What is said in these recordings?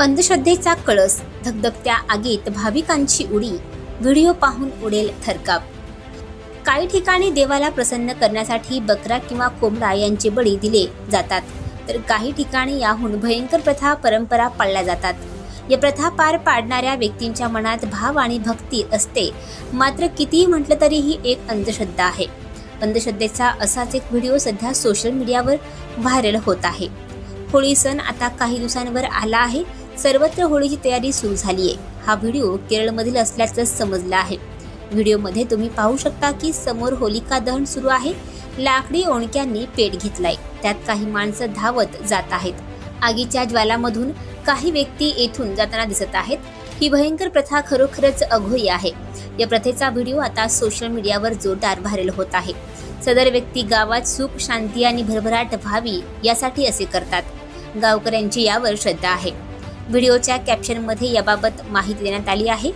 अंधश्रद्धेचा कळस धगधगत्या आगीत भाविकांची उडी व्हिडिओ पाहून उडेल थरकाप. काही ठिकाणी देवाला प्रसन्न करण्यासाठी बकरा किंवा कोंबडा यांचे बळी दिले जातात तर काही ठिकाणी याहून भयंकर प्रथा परंपरा पाळल्या जातात. या प्रथा पार पाडणाऱ्या व्यक्तींच्या मनात भाव आणि भक्ती असते मात्र कितीही म्हटलं तरी ही एक अंधश्रद्धा आहे. अंधश्रद्धेचा असाच एक व्हिडिओ सध्या सोशल मीडियावर व्हायरल होत आहे. होळी सण आता काही दिवसांवर आला आहे सर्वत्र होळीची तयारी सुरू झाली आहे हा व्हिडिओ केरळमधील असल्याचं समजलं आहे. व्हिडिओमध्ये तुम्ही पाहू शकता की समोर होलिका दहन सुरू आहे. लाकडी ओणक्यांनी पेट घेतलाय. त्यात काही माणसं धावत जात आहेत. आगीच्या ज्वालामधून काही व्यक्ती येथून जाताना दिसत आहेत. ही भयंकर प्रथा खरोखरच अघोरी आहे. या प्रथेचा व्हिडिओ आता सोशल मीडियावर जोरदार व्हायरल होत आहे. सदर व्यक्ती गावात सुख शांती आणि भरभराट व्हावी यासाठी असे करतात. गावकऱ्यांची यावर श्रद्धा आहे. व्हिडिओच्या कॅप्शनमध्ये याबाबत माहिती देण्यात आली आहे.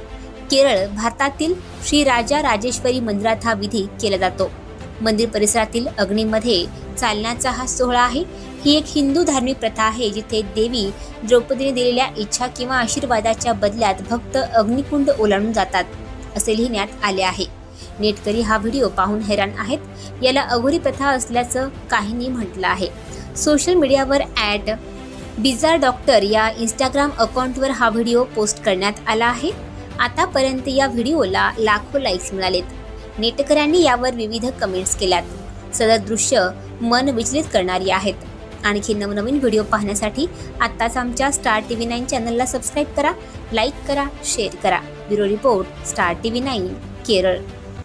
केरळ भारतातील श्री राजा राजेश्वरी मंदिरात हा विधी केला जातो. मंदिर परिसरातील अग्नीमध्ये चालण्याचा हा सोहळा आहे. ही एक हिंदू धार्मिक प्रथा आहे जिथे देवी द्रौपदीने दिलेल्या इच्छा किंवा आशीर्वादाच्या बदल्यात भक्त अग्निकुंड ओलांडून जातात असे लिहिण्यात आले आहे. नेटकरी हा व्हिडिओ पाहून हैराण आहेत. याला अघोरी प्रथा असल्याचं काहींनी म्हटलं आहे. सोशल मीडियावर ॲट बिजार डॉक्टर या इंस्टाग्राम अकाउंटवर हा व्हिडिओ पोस्ट करण्यात आला आहे. आतापर्यंत या व्हिडिओला लाखो लाईक्स मिळालेत. नेटकऱ्यांनी यावर विविध कमेंट्स केल्यात. सदर दृश्य मन विचलित करणारी आहेत. आणखी नवनवीन व्हिडिओ पाहण्यासाठी आत्ताच आमच्या स्टार टी व्ही नाईन चॅनलला सबस्क्राईब करा लाईक करा शेअर करा. Bureau report star T V nine Kerala.